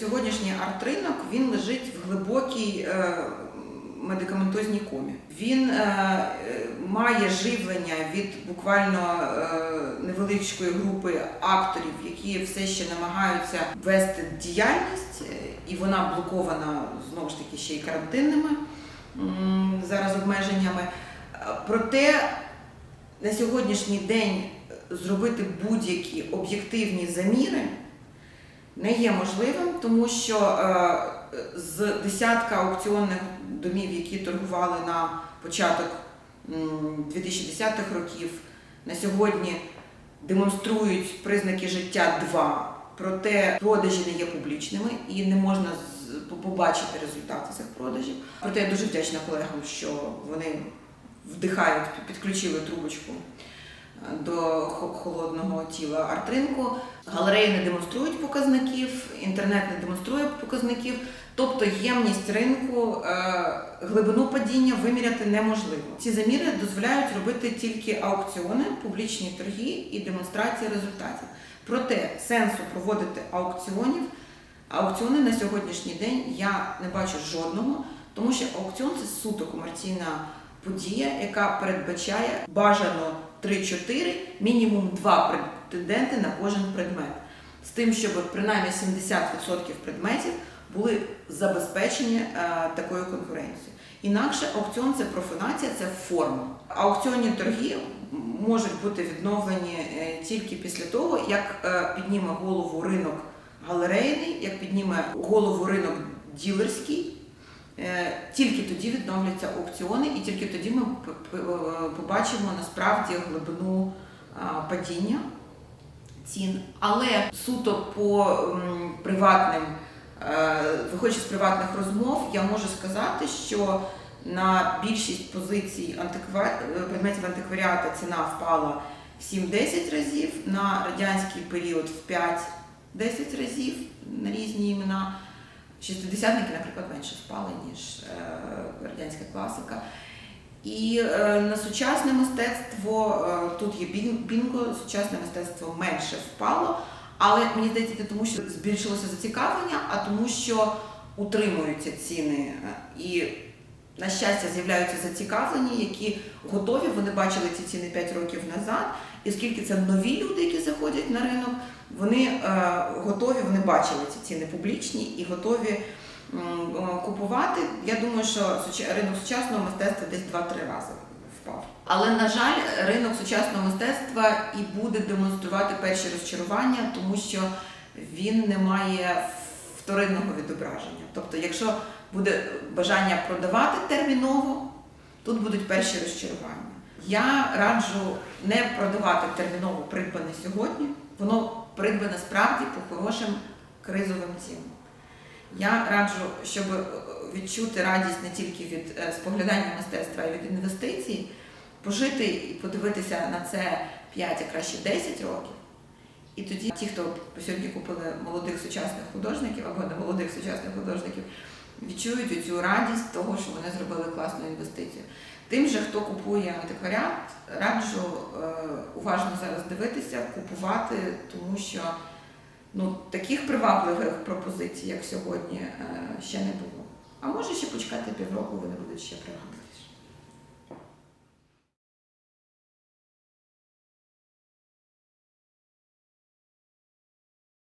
Сьогоднішній арт-ринок він лежить в глибокій е, медикаментозній комі. Він е, має живлення від буквально е, невеличкої групи акторів, які все ще намагаються вести діяльність, і вона блокована знову ж таки ще й карантинними зараз обмеженнями. Проте на сьогоднішній день зробити будь-які об'єктивні заміри не є можливим, тому що е, з десятка аукціонних домів, які торгували на початок м, 2010-х років, на сьогодні демонструють признаки життя два. Проте продажі не є публічними і не можна побачити результати цих продажів. Проте я дуже вдячна колегам, що вони вдихають, підключили трубочку до холодного тіла арт-ринку. Галереї не демонструють показників, інтернет не демонструє показників. Тобто ємність ринку, е, глибину падіння виміряти неможливо. Ці заміри дозволяють робити тільки аукціони, публічні торги і демонстрації результатів. Проте сенсу проводити аукціонів, аукціони на сьогоднішній день я не бачу жодного, тому що аукціон це суто комерційна подія, яка передбачає бажано 3-4, мінімум 2 претенденти на кожен предмет. З тим, щоб принаймні 70% предметів були забезпечені е, такою конкуренцією. Інакше аукціон це профанація, це форма. Аукціонні торги можуть бути відновлені е, тільки після того, як е, підніме голову ринок галерейний, як підніме голову ринок ділерський. Е, Тільки тоді відновляться аукціони, і тільки тоді ми е, побачимо насправді глибину падіння цін. Але суто по приватним, е, виходячи з приватних розмов, я можу сказати, що на більшість позицій антиква... е, предметів антикваріата ціна впала в 7-10 разів, на радянський період в 5-10 разів на різні імена. Шістидесятники, наприклад, менше впали, ніж е, радянська класика. І е, на сучасне мистецтво е, тут є бін- бінго, сучасне мистецтво менше впало, але мені здається, не тому, що збільшилося зацікавлення, а тому, що утримуються ціни. І, на щастя, з'являються зацікавлені, які готові, вони бачили ці ціни 5 років назад. І оскільки це нові люди, які заходять на ринок, вони е, готові, вони бачили ці ціни публічні і готові е, купувати. Я думаю, що ринок сучасного мистецтва десь 2-3 рази впав. Але на жаль, ринок сучасного мистецтва і буде демонструвати перші розчарування, тому що він не має вторинного відображення. Тобто, якщо буде бажання продавати терміново, тут будуть перші розчарування. Я раджу не продавати терміново придбане сьогодні, воно придбане справді по хорошим кризовим цінам. Я раджу, щоб відчути радість не тільки від е, споглядання мистецтва, а й від інвестицій, пожити і подивитися на це 5, а краще 10 років. І тоді ті, хто сьогодні купили молодих сучасних художників або не молодих сучасних художників, відчують цю радість того, що вони зробили класну інвестицію. Тим же, хто купує антикваріат, раджу е, уважно зараз дивитися, купувати, тому що ну, таких привабливих пропозицій, як сьогодні, е, ще не було. А може ще почекати півроку, вони будуть ще привабливі.